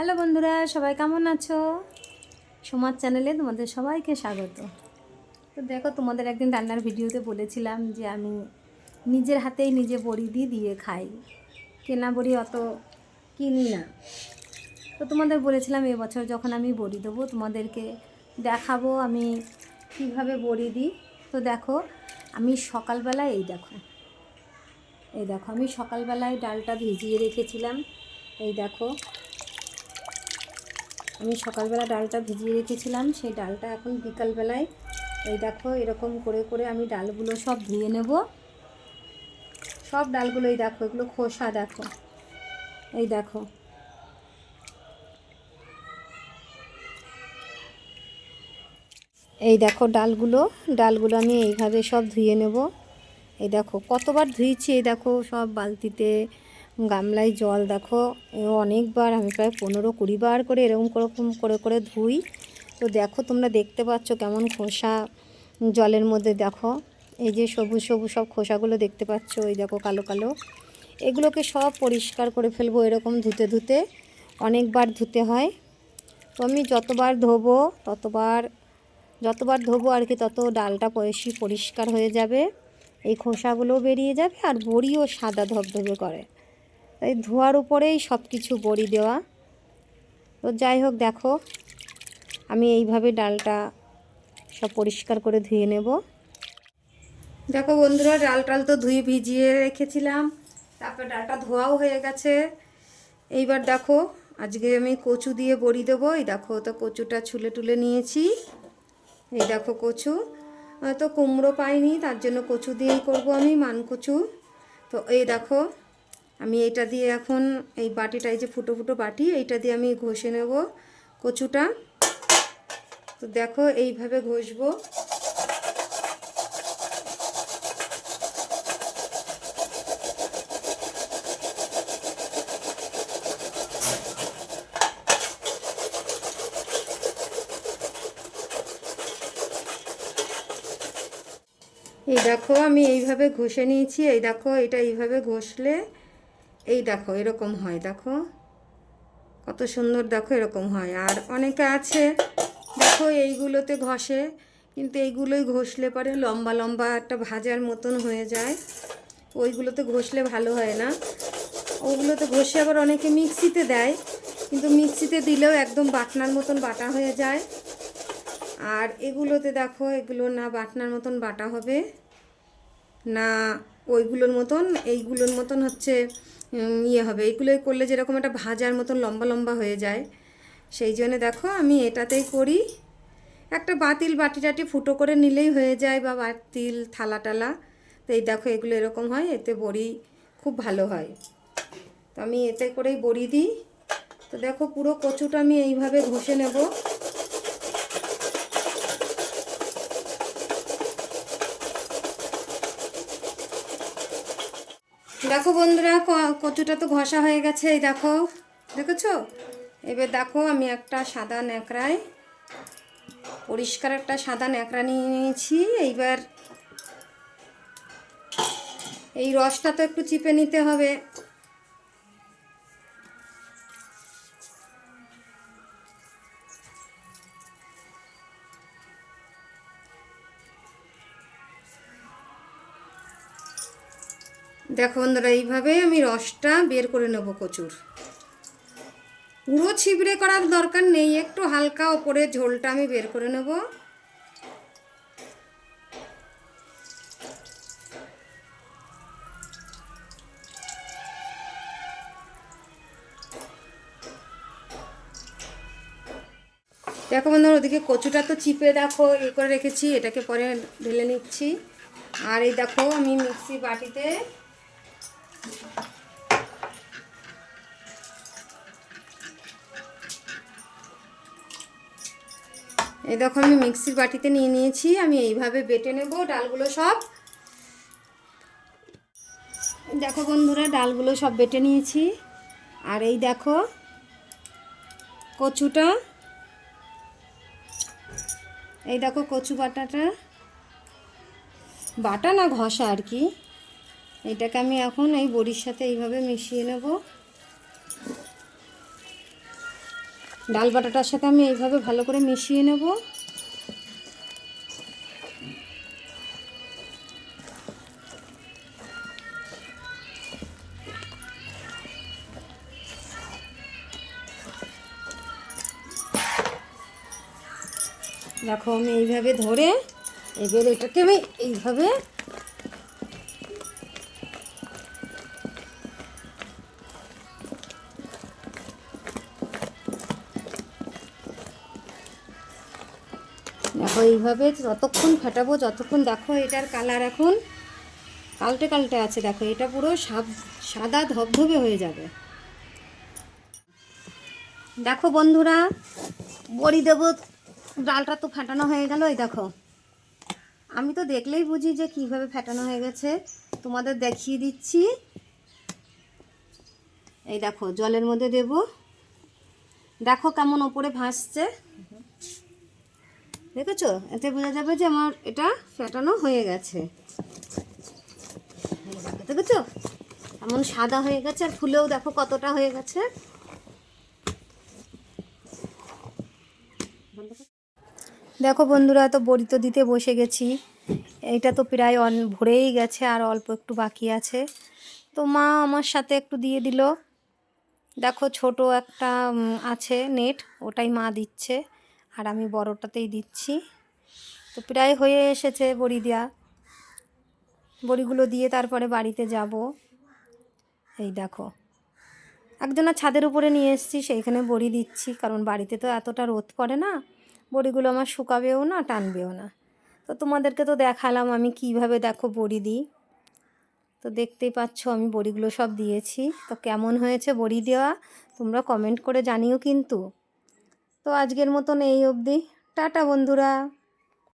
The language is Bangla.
হ্যালো বন্ধুরা, সবাই কেমন আছো? সমাজ চ্যানেলে তোমাদের সবাইকে স্বাগত। তো দেখো, তোমাদের একদিন রান্নার ভিডিওতে বলেছিলাম যে আমি নিজের হাতেই নিজে বড়ি দিয়ে দিয়ে খাই। কেনা বড়ি অত কিনি না। তো তোমাদের বলেছিলাম, এবছর যখন আমি বড়ি দেবো, তোমাদেরকে দেখাবো আমি কীভাবে বড়ি দিই। তো দেখো, আমি সকালবেলায় এই দেখো এই দেখো, আমি সকালবেলায় ডালটা ভিজিয়ে রেখেছিলাম। এই দেখো আমি সকালবেলা ডালটা ভিজিয়ে রেখেছিলাম, সেই ডালটা এখন বিকালবেলায়। এই দেখো, এরকম করে করে আমি ডালগুলো সব ধুয়ে নেব। সব ডালগুলো, এই দেখো, এগুলো খোসা দেখো। এই দেখো। এই দেখো ডালগুলো ডালগুলো আমি এইভাবে সব ধুয়ে নেব। এই দেখো, কতবার ধুয়েছি এই দেখো, সব বালতিতে। গামলায় জল দেখো। অনেকবার আমি প্রায় পনেরো কুড়ি বার করে এরকম রকম করে করে ধুই। তো দেখো তোমরা দেখতে পাচ্ছ কেমন খোসা জলের মধ্যে দেখো। এই যে সবুজ সবুজ সব খোসাগুলো দেখতে পাচ্ছ ওই দেখো কালো কালো। এগুলোকে সব পরিষ্কার করে ফেলব এরকম ধুতে ধুতে। অনেকবার ধুতে হয়। তো আমি যতবার ধোবো, ততবার, যতবার ধোবো আর কি, তত ডালটা বেশি পরিষ্কার হয়ে যাবে। এই খোসাগুলোও বেরিয়ে যাবে আর বড়িও সাদা ধবধবে করে। তাই ধোয়ার উপরেই সব কিছু বড়ি দেওয়া। তো যাই হোক, দেখো, আমি এইভাবে ডালটা সব পরিষ্কার করে ধুয়ে নেব। দেখো বন্ধুরা, ডাল টাল তো ধুয়ে ভিজিয়ে রেখেছিলাম, তারপর ডালটা ধোয়াও হয়ে গেছে। এইবার দেখো, আজকে আমি কচু দিয়ে বড়ি দেবো। এই দেখো, তো কচুটা ছুলে টুলে নিয়েছি। এই দেখো কচু, তো কুমড়ো পাইনি, তার জন্য কচু দিয়েই করব আমি, মান কচু। তো এই দেখো আমি এটা দিয়ে এখন এই বাটিটা, এই যে ফুটো ফুটো বাটি, এইটা দিয়ে আমি ঘষে নেব কচুটা। তো দেখো এইভাবে ঘষবো। এই দেখো আমি এইভাবে ঘষে নিয়েছি, এই দেখো এটা এইভাবে ঘষলে এই দেখো, এরকম হয়, দেখো। কত সুন্দর দেখো, এরকম হয়। আর অনেকে আছে, দেখো এইগুলোতে ঘষে, কিন্তু এইগুলোই ঘষলে পরে লম্বা লম্বা একটা ভাজার মতন হয়ে যায়। ওইগুলোতে ঘষলে ভালো হয় না। ওগুলোতে ঘষে আবার অনেকে মিক্সিতে দেয়, কিন্তু মিক্সিতে দিলেও একদম বাটনার মতন বাটা হয়ে যায়। আর এগুলোতে দেখো, এগুলো না বাটনার মতন বাটা হবে, না ওইগুলোর মতন, এইগুলোর মতন হচ্ছে ইয়ে হবে। এইগুলোই করলে যেরকম একটা ভাজার মতন লম্বা লম্বা হয়ে যায়। সেই জন্য দেখো আমি এটাতেই করি। একটা বাতিল বাটি টাটি ফুটো করে নিলেই হয়ে যায় বা বাতিল থালা টালা। তো এই দেখো এগুলো এরকম হয়, এতে বড়ি খুব ভালো হয়। তো আমি এতে করেই বড়ি দিই। তো দেখো পুরো কচুটা আমি এইভাবে ঘষে নেব। দেখো বন্ধুরা কচুটা তো ঘষা হয়ে গেছে, এই দেখো। দেখেছ? এবার দেখো, আমি একটা সাদা ন্যাকড়ায়, পরিষ্কার একটা সাদা ন্যাকড়া নিয়ে নিয়েছি। এইবার এই রসটা তো একটু চিপে নিতে হবে। দেখো বন্ধুরা, এইভাবে আমি রসটা বের করে নেব কচুর। পুরো ছিবড়ে করার দরকার নেই, একটু হালকা ওপরে ঝোলটা আমি বের করে নেব। দেখো বন্ধুরা, ওদিকে কচুটা তো চিপে দেখো, এ করে রেখেছি, এটাকে পরে ঢেলে নিচ্ছি। আর এই দেখো, আমি মিক্সি বাটিতে এই দেখো আমি মিক্সির বাটিতে নিয়ে নিয়েছি, আমি এইভাবে বেটে নেব, ডালগুলো সব। দেখো বন্ধুরা, ডালগুলো সব বেটে নিয়েছি। আর এই দেখো কচুটা। এই দেখো কচু বাটাটা। বাটা না ঘষা আর কি। এটাকে আমি এখন এই বড়ির সাথে এইভাবে মিশিয়ে নেব। ডাল বাটাটার সাথে আমি এইভাবে ভালো করে মিশিয়ে নেব। দেখো আমি এইভাবে ধরে এবার এটাকে আমি এইভাবে দেখো, এইভাবে যতক্ষণ ফাটাবো, যতক্ষণ দেখো এটার কালার এখন কালটে কালটে আছে, দেখো, এটা পুরো সাদা ধবধবে হয়ে যাবে। দেখো বন্ধুরা, বড়ি দেবো, ডালটা তো ফাটানো হয়ে গেল, এই দেখো। আমি তো দেখলেই বুঝি যে কীভাবে ফাটানো হয়ে গেছে, তোমাদের দেখিয়ে দিচ্ছি। এই দেখো, জলের মধ্যে দেব। দেখো কেমন ওপরে ভাসছে। দেখেছ? এতে বোঝা যাবে যে আমার এটা ফেটানো হয়ে গেছে। দেখেছ? এমন সাদা হয়ে গেছে আর ফুলেও দেখো কতটা হয়ে গেছে। দেখো বন্ধুরা, তো বড়ি তো দিতে বসে গেছি। এইটা তো প্রায় অন, ভরেই গেছে আর অল্প একটু বাকি আছে। তো মা আমার সাথে একটু দিয়ে দিল। দেখো ছোট একটা আছে নেট, ওটাই মা দিচ্ছে। আর আমি বড়টাতেই দিচ্ছি। তো প্রায় হয়ে এসেছে বড়ি দেওয়া বড়িগুলো দিয়ে তারপরে বাড়িতে যাব। এই দেখো। একজনের ছাদের উপরে নিয়ে এসেছি, সেইখানে বড়ি দিচ্ছি, কারণ বাড়িতে তো এতটা রোদ পড়ে না। বড়িগুলো আমার শুকাবেও না, টানবেও না। তো তোমাদেরকে তো দেখালাম আমি কীভাবে দেখো বড়ি দিই। তো দেখতেই পাচ্ছ আমি বড়িগুলো সব দিয়েছি। তো কেমন হয়েছে বড়ি দেওয়া, তোমরা কমেন্ট করে জানিও কিন্তু। তো আজকের মতন এই অবধি। টাটা বন্ধুরা।